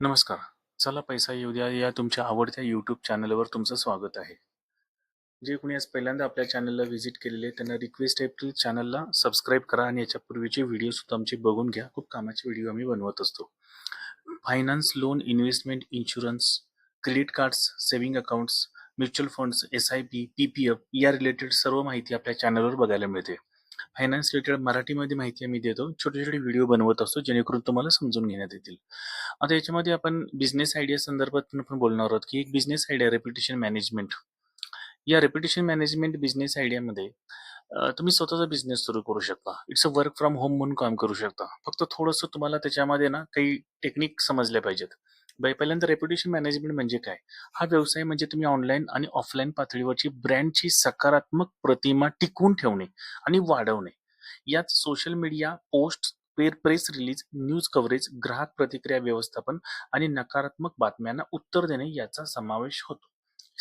नमस्कार. चला पैसा येऊ द्या या तुमच्या आवडत्या यूट्यूब चॅनलवर तुमचं स्वागत आहे. जे कोणी आज पहिल्यांदा आपल्या चॅनलला व्हिजिट केलेले त्यांना रिक्वेस्ट आहे प्लीज चॅनलला सबस्क्राईब करा आणि याच्या पूर्वीचे आमचे बघून घ्या. खूप कामाचे व्हिडिओ आम्ही बनवत असतो. Finance, loan, investment, insurance, credit cards, saving accounts, mutual funds, SIP, PPF या रिलेटेड सर्व माहिती आपल्या चॅनलवर बघायला मिळते. फायनान्स रिलेटेड मराठीमध्ये माहिती आम्ही देतो. छोटे-छोटे व्हिडिओ बनवत असतो जेणेकरून तुम्हाला समजून घेण्यात येतील. आता याच्यामध्ये आपण बिझनेस आयडिया संदर्भात पण आपण बोलणार आहोत, की एक बिझनेस आयडिया रेप्युटेशन मॅनेजमेंट. या रेप्युटेशन मॅनेजमेंट बिझनेस आयडियामध्ये तुम्ही स्वतःचा बिझनेस सुरू करू शकता. It's a work from home म्हणून काम करू शकता. फक्त थोडंसं तुम्हाला त्याच्यामध्ये ना काही टेक्निक समजल्या पाहिजेत. बाई पहिल्यांदा रेप्युटेशन मॅनेजमेंट म्हणजे काय? हा व्यवसाय म्हणजे तुम्ही ऑनलाईन आणि ऑफलाईन पातळीवरची ब्रँडची सकारात्मक प्रतिमा टिकवून ठेवणे आणि वाढवणे. यात सोशल मीडिया, पोस्ट, पेर प्रेस रिलीज, न्यूज कव्हरेज, ग्राहक प्रतिक्रिया व्यवस्थापन आणि नकारात्मक बातम्यांना उत्तर देणे याचा समावेश होतो.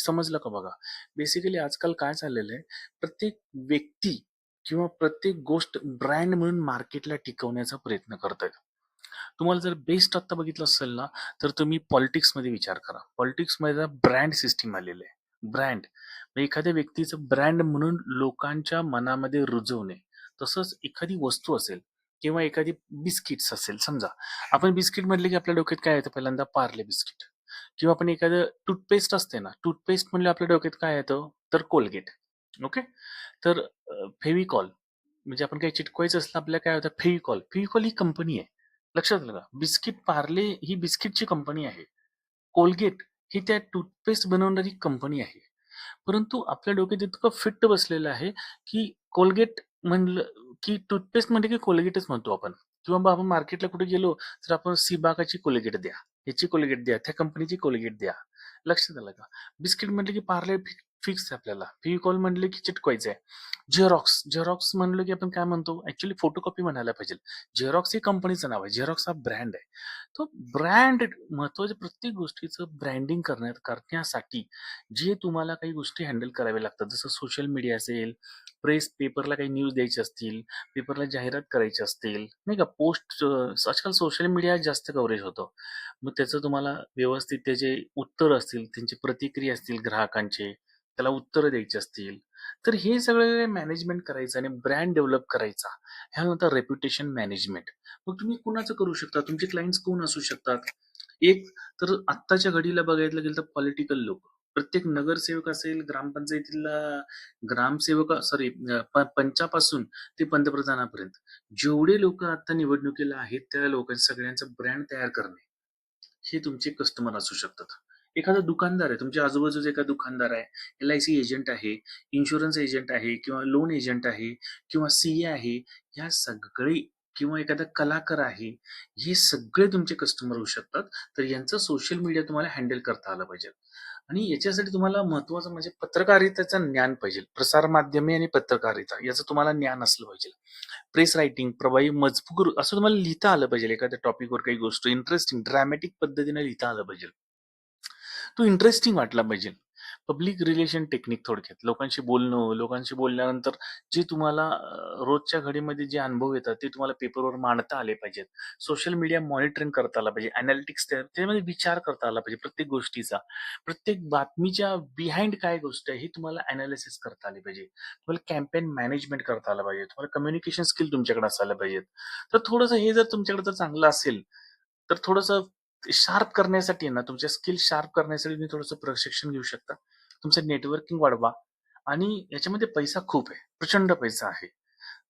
समजलं का बघा? बेसिकली आजकाल काय चाललेलं आहे, प्रत्येक व्यक्ती किंवा प्रत्येक गोष्ट ब्रँड म्हणून मार्केटला टिकवण्याचा प्रयत्न करतायत. तुम्हाला जर बेस्ट आत्ता बघितलं असेल ना, तर तुम्ही पॉलिटिक्समध्ये विचार करा. पॉलिटिक्समध्ये ब्रँड सिस्टम आलेलं आहे. ब्रँड म्हणजे एखाद्या व्यक्तीचं ब्रँड म्हणून लोकांच्या मनामध्ये रुजवणे. तसंच एखादी वस्तू असेल किंवा एखादी बिस्किट्स असेल समजा. आपण बिस्किट म्हटलं की आपल्या डोक्यात काय येतं पहिल्यांदा पार्ले बिस्किट किंवा आपण एखादं टूथपेस्ट असते ना, टूथपेस्ट म्हणलं आपल्या डोक्यात काय येतं? तर कोलगेट. ओके. तर अ, फेविकॉल म्हणजे आपण काही चिटकवायचं असलं आपल्याला काय होतं फेविकॉल. फेविकॉल ही कंपनी आहे. लक्षात आलं का? बिस्किट पार्ले ही बिस्किटची कंपनी आहे. कोलगेट ही त्या टूथपेस्ट बनवणारी कंपनी आहे. परंतु आपल्या डोक्यात इतकं फिट्ट बसलेलं आहे, की कोलगेट म्हणलं की टूथपेस्ट म्हटलं की कोलगेटच म्हणतो आपण किंवा मग आपण मार्केटला कुठे गेलो तर आपण सीबाकाची कोलगेट द्या, ह्याची कोलगेट द्या, त्या कंपनीची कोलगेट द्या. लक्षात आलं का? बिस्किट म्हटलं की पार्ले फिक्स आहे आपल्याला. कॉल म्हणलं की चिटकवायचं आहे. झेरॉक्स, झेरॉक्स म्हणलं की आपण काय म्हणतो ऍक्च्युली फोटोकॉपी म्हणायला पाहिजे. झेरॉक्स हे कंपनीचं नाव आहे. झेरॉक्स हा ब्रँड आहे. तो ब्रँड महत्त्वाच्या प्रत्येक गोष्टीचं ब्रँडिंग करण्यात करण्यासाठी जे तुम्हाला काही गोष्टी हँडल कराव्या लागतात. जसं सोशल मीडिया असेल, प्रेस पेपरला काही न्यूज द्यायची असतील, पेपरला जाहिरात करायची असतील, नाही का पोस्ट आजकाल सोशल मीडिया जास्त कव्हरेज होतं. मग त्याचं तुम्हाला व्यवस्थित त्याचे उत्तर असतील, त्यांची प्रतिक्रिया असतील ग्राहकांचे, त्याला उत्तरं द्यायची असतील. तर हे सगळं मॅनेजमेंट करायचं आणि ब्रँड डेव्हलप करायचा. ह्या म्हणतात रेप्युटेशन मॅनेजमेंट. मग तुम्ही कुणाचं करू शकता? तुमचे क्लायंट्स कोण असू शकतात? एक तर आत्ताच्या घडीला बघायला गेलं तर पॉलिटिकल लोक प्रत्येक नगरसेवक असेल, ग्रामपंचायतीला ग्रामसेवक सॉरी पंचापासून ते पंतप्रधानापर्यंत जेवढे लोक आता निवडणुकीला आहेत, त्या लोकांच्या सगळ्यांचा ब्रँड तयार करणे, हे तुमचे कस्टमर असू शकतात. एखादा दुकानदार आहे, तुमच्या आजूबाजूचा एखादा दुकानदार आहे, एल-आय-सी एजंट आहे, इन्शुरन्स एजंट आहे किंवा लोन एजंट आहे किंवा सी-ए आहे. ह्या सगळे किंवा एखादा कलाकार आहे, हे सगळे तुमचे कस्टमर होऊ शकतात. तर यांचं सोशल मीडिया तुम्हाला हँडल करता आलं पाहिजे. आणि याच्यासाठी तुम्हाला महत्त्वाचं म्हणजे पत्रकारितेचं ज्ञान पाहिजे. प्रसारमाध्यमे आणि पत्रकारिता याचं तुम्हाला ज्ञान असलं पाहिजे. प्रेस रायटिंग, प्रभावी मजकूर असं तुम्हाला लिहिता आलं पाहिजे. एखाद्या टॉपिकवर काही गोष्ट इंटरेस्टिंग, ड्रॅमॅटिक पद्धतीने लिहिता आलं पाहिजे. तो इंटरेस्टिंग वाटला पाहिजे. पब्लिक रिलेशन टेक्निक थोडक्यात. लोकांशी बोलणं, लोकांशी बोलल्यानंतर जे तुम्हाला अ, रोजच्या घडीमध्ये जे अनुभव येतात, ते तुम्हाला पेपरवर मांडता आले पाहिजेत. सोशल मीडिया मॉनिटरिंग करता आला पाहिजे. अनालिटिक्स त्या त्याच्यामध्ये विचार करता आला पाहिजे प्रत्येक गोष्टीचा. प्रत्येक बातमीच्या बिहाइंड काय गोष्ट आहे, हे तुम्हाला अनालिसिस करता आली पाहिजे. तुम्हाला कॅम्पेन मॅनेजमेंट करता आलं पाहिजे. तुम्हाला कम्युनिकेशन स्किल तुमच्याकडे असायला पाहिजेत. तर थोडंसं हे जर तुमच्याकडे जर चांगलं असेल, तर थोडंसं शार्प करण्यासाठी ना, तुमच्या स्किल शार्प करण्यासाठी तुम्ही थोडंसं प्रशिक्षण घेऊ शकता. तुमचं नेटवर्किंग वाढवा आणि याच्यामध्ये पैसा खूप आहे. प्रचंड पैसा आहे.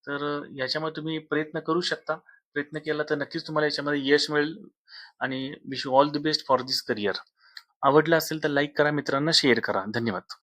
तर याच्यामध्ये तुम्ही प्रयत्न करू शकता. प्रयत्न केला तर नक्कीच तुम्हाला याच्यामध्ये यश मिळेल आणि wish you all the best for this career. आवडलं असेल तर लाईक करा, मित्रांना शेअर करा. धन्यवाद.